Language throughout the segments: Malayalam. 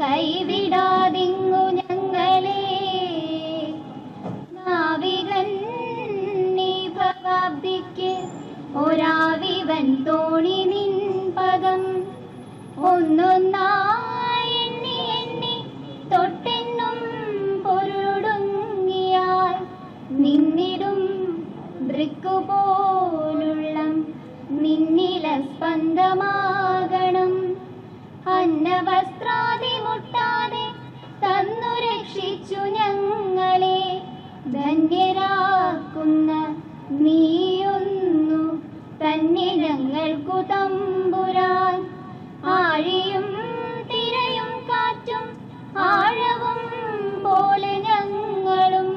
കൈവിടാതിങ്ങു ഞങ്ങളെ. നാവികൻ നീ പ്രവാബ്ദിക്ക് ഒരാവിവൻ തോണി നിൻ പദം. ഒന്നൊന്നായി എണ്ണി എണ്ണി തൊട്ടെന്നും പൊരുടുങ്ങിയാൽ നിന്നിടും ദൃക്കുപോലുള്ള നിന്നില സ്പന്ദമാകണം അന്നവസ്ത്രാദി മുട്ടാതെ തന്നു രക്ഷിച്ചു ഞങ്ങളെ. ധന്യരാക്കുന്ന നീയൊന്നു തന്നെ ഞങ്ങൾക്കു തമ്പുരാൻ. ആഴിയും തിരയും കാറ്റും ആഴവും പോലെ ഞങ്ങളും.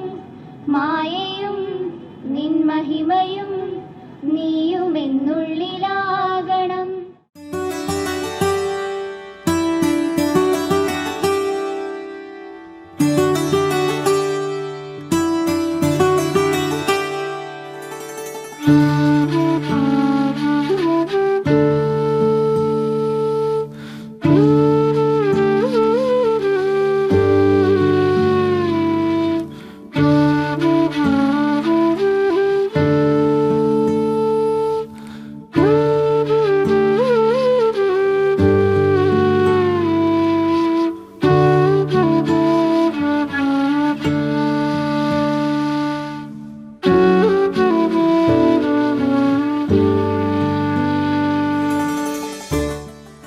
മായയും നിൻമഹിമയും നീയുമെന്നുള്ളിലാകണം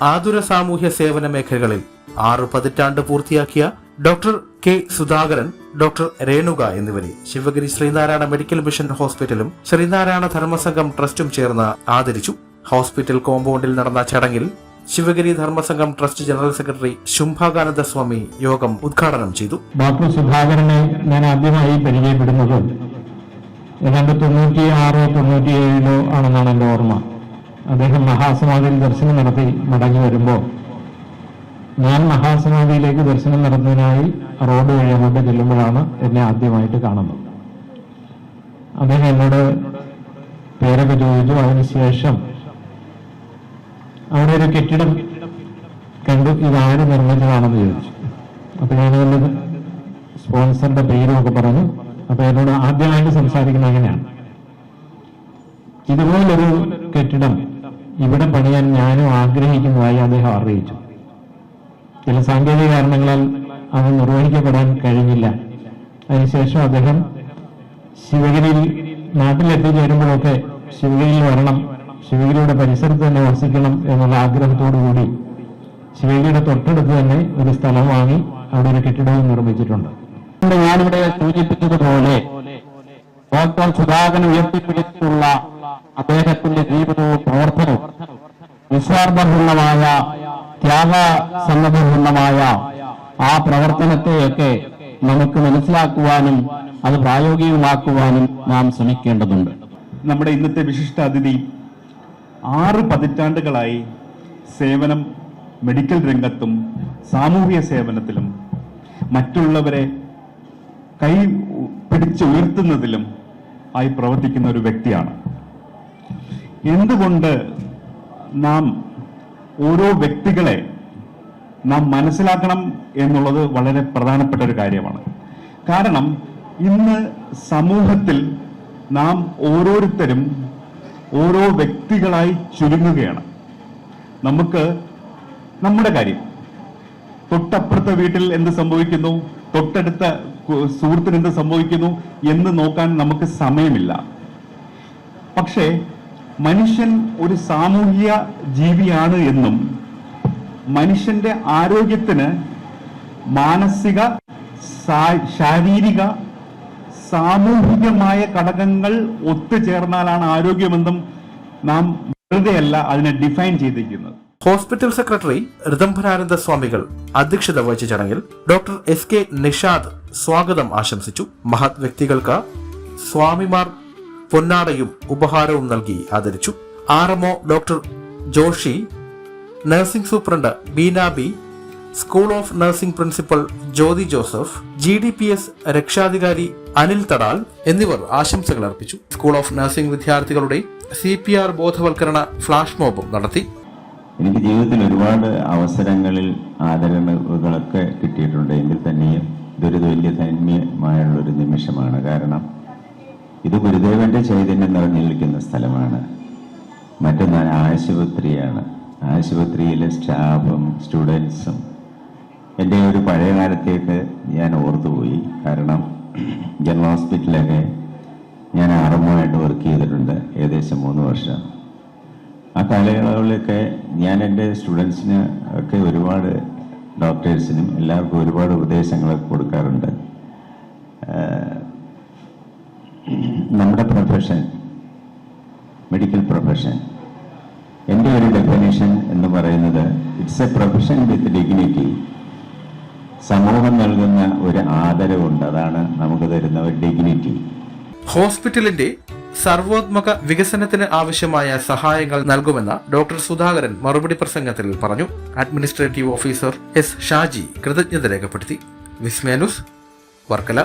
ആതുര സാമൂഹ്യ സേവന മേഖലകളിൽ ആറു പതിറ്റാണ്ട് പൂർത്തിയാക്കിയ doctor K Sudhakaran doctor Renuka എന്നിവരെ ശിവഗിരി ശ്രീനാരായണ മെഡിക്കൽ മിഷൻ ഹോസ്പിറ്റലും ശ്രീനാരായണ ധർമ്മസംഘം ട്രസ്റ്റും ചേർന്ന് ആദരിച്ചു. ഹോസ്പിറ്റൽ കോമ്പൗണ്ടിൽ നടന്ന ചടങ്ങിൽ Sivagiri Dharmasangham trust general secretary Shubhangananda Swami യോഗം ഉദ്ഘാടനം ചെയ്തു. ഡോക്ടർ സുധാകരനെ ഞാൻ ആദ്യമായി പരിചയപ്പെടുന്നത് ഏതാണ്ട് തൊണ്ണൂറ്റി ആറോ തൊണ്ണൂറ്റിയേഴിലോ ആണെന്നാണ് എന്റെ ഓർമ്മ. അദ്ദേഹം മഹാസമാധിയിൽ ദർശനം നടത്തി മടങ്ങി വരുമ്പോൾ ഞാൻ മഹാസമാധിയിലേക്ക് ദർശനം നടത്തുന്നതിനായി റോഡ് വഴി അങ്ങോട്ട് ചെല്ലുമ്പോഴാണ് എന്നെ ആദ്യമായിട്ട് കാണുന്നത്. അദ്ദേഹം എന്നോട് പേരൊക്കെ ചോദിച്ചു. അതിനുശേഷം അവിടെ ഒരു കെട്ടിടം കണ്ടു. ഇതാര് നിർമ്മിച്ചതാണെന്ന് ചോദിച്ചു. അപ്പൊ ഞാനതിന്റെ സ്പോൺസറിന്റെ പേരുമൊക്കെ പറഞ്ഞു. അപ്പൊ എന്നോട് ആദ്യമായിട്ട് സംസാരിക്കുന്നത് അങ്ങനെയാണ്. ഇതുപോലൊരു കെട്ടിടം ഇവിടെ പണിയാൻ ഞാനും ആഗ്രഹിക്കുന്നതായി അദ്ദേഹം അറിയിച്ചു. ചില സാങ്കേതിക കാരണങ്ങളാൽ അത് നിർവഹിക്കപ്പെടാൻ കഴിഞ്ഞില്ല. അതിനുശേഷം അദ്ദേഹം ശിവഗിരിയിൽ നാട്ടിലെത്തിച്ചേരുമ്പോഴൊക്കെ ശിവഗിരിയിൽ വരണം ശിവഗിരിയുടെ പരിസരത്ത് തന്നെ വസിക്കണം എന്നുള്ള ആഗ്രഹത്തോടു കൂടി ശിവഗിരിയുടെ തൊട്ടടുത്ത് തന്നെ ഒരു സ്ഥലം വാങ്ങി അവിടെ ഒരു കെട്ടിടവും നിർമ്മിച്ചിട്ടുണ്ട്. ഞാനിവിടെ സൂചിപ്പിച്ചതുപോലെ ഡോക്ടർ സുധാകരൻ ഉയർത്തിപ്പിടിച്ചിട്ടുള്ള അദ്ദേഹത്തിന്റെ ജീവിതവും പ്രവർത്തനവും നിസ്വാർത്ഥപൂർണമായ ത്യാഗസന്നദ്ധപൂർണമായ ആ പ്രവർത്തനത്തെയൊക്കെ നമുക്ക് മനസ്സിലാക്കുവാനും അത് പ്രായോഗികമാക്കുവാനും നാം ശ്രമിക്കേണ്ടതുണ്ട്. നമ്മുടെ ഇന്നത്തെ വിശിഷ്ട അതിഥി ആറ് പതിറ്റാണ്ടുകളായി സേവനം മെഡിക്കൽ രംഗത്തും സാമൂഹിക സേവനത്തിലും മറ്റുള്ളവരെ കൈ പിടിച്ചുയർത്തുന്നതിലും ആയി പ്രവർത്തിക്കുന്ന ഒരു വ്യക്തിയാണ്. എന്തുകൊണ്ട് നാം ഓരോ വ്യക്തികളെ നാം മനസ്സിലാക്കണം എന്നുള്ളത് വളരെ പ്രധാനപ്പെട്ട ഒരു കാര്യമാണ്. കാരണം ഇന്ന് സമൂഹത്തിൽ നാം ഓരോരുത്തരും ഓരോ വ്യക്തികളായി ചുരുങ്ങുകയാണ്. നമുക്ക് നമ്മുടെ കാര്യം. തൊട്ടപ്പുറത്തെ വീട്ടിൽ എന്ത് സംഭവിക്കുന്നു? തൊട്ടടുത്ത സുഹൃത്തിന് എന്ത് സംഭവിക്കുന്നു എന്ന് നോക്കാൻ നമുക്ക് സമയമില്ല. പക്ഷേ മനുഷ്യൻ ഒരു സാമൂഹിക ജീവിയാണ് എന്നും മനുഷ്യന്റെ ആരോഗ്യത്തിന് മാനസിക ശാരീരിക സാമൂഹികമായ ഘടകങ്ങൾ ഒത്തുചേർന്നാലാണ് ആരോഗ്യമെന്നും നാം വെറുതെയല്ല അതിനെ ഡിഫൈൻ ചെയ്തിരിക്കുന്നത്. ഹോസ്പിറ്റൽ സെക്രട്ടറി ഋതംഭരാനന്ദ സ്വാമികൾ അധ്യക്ഷത വഹിച്ച ചടങ്ങിൽ ഡോക്ടർ എസ് കെ നിഷാദ് സ്വാഗതം ആശംസിച്ചു. മഹത് വ്യക്തികൾക്ക് സ്വാമിമാർ പൊന്നാടയും ഉപഹാരവും നൽകി ആദരിച്ചു. RMO doctor Joshi nursing superintendent Beena B school of nursing principal Jyothi Joseph G D P S രക്ഷാധികാരി അനിൽ തടാൽ എന്നിവർ ആശംസകൾ അർപ്പിച്ചു. സ്കൂൾ ഓഫ് നഴ്സിംഗ് വിദ്യാർത്ഥികളുടെ സി പി ആർ ബോധവൽക്കരണ ഫ്ലാഷ് മോബും നടത്തി. എനിക്ക് ജീവിതത്തിൽ ഒരുപാട് അവസരങ്ങളിൽ ആദരവുകളൊക്കെ കിട്ടിയിട്ടുണ്ട്. എങ്കിൽ തന്നെയും ഇതൊരു വലിയ ധന്യമായുള്ളൊരു നിമിഷമാണ്. കാരണം ഇത് ഗുരുദേവന്റെ ചൈതന്യം നിറഞ്ഞു നിൽക്കുന്ന സ്ഥലമാണ്. മറ്റൊന്നാണ് ആശുപത്രിയാണ്. ആശുപത്രിയിലെ സ്റ്റാഫും സ്റ്റുഡൻസും. എന്റെ ഒരു പഴയ കാലത്തേക്ക് ഞാൻ ഓർത്തുപോയി. കാരണം ജനറൽ ഹോസ്പിറ്റലൊക്കെ ഞാൻ ആറുമായിട്ട് വർക്ക് ചെയ്തിട്ടുണ്ട്. ഏകദേശം മൂന്ന് വർഷം. ആ കാലയളവിലൊക്കെ ഞാൻ എന്റെ സ്റ്റുഡൻസിന് ഒക്കെ ഒരുപാട് ഡോക്ടേഴ്സിനും എല്ലാവർക്കും ഒരുപാട് ഉപദേശങ്ങളൊക്കെ കൊടുക്കാറുണ്ട്. നമ്മുടെ പ്രൊഫഷൻ മെഡിക്കൽ പ്രൊഫഷൻ എന്റെ ഒരു ഡെഫിനേഷൻ എന്ന് പറയുന്നത് it's a profession with dignity സമൂഹം നൽകുന്ന ഒരു ആദരവുണ്ട്. അതാണ് നമുക്ക് തരുന്ന ഒരു ഡിഗ്നിറ്റി ഹോസ്പിറ്റലിന്റെ സർവോത്മക വികസനത്തിന് ആവശ്യമായ സഹായങ്ങൾ നൽകുമെന്ന് ഡോക്ടർ സുധാകരൻ മറുപടി പ്രസംഗത്തിൽ പറഞ്ഞു. അഡ്മിനിസ്ട്രേറ്റീവ് ഓഫീസർ എസ് ഷാജി കൃതജ്ഞത രേഖപ്പെടുത്തി. വിസ്മേനുസ് വർക്കല.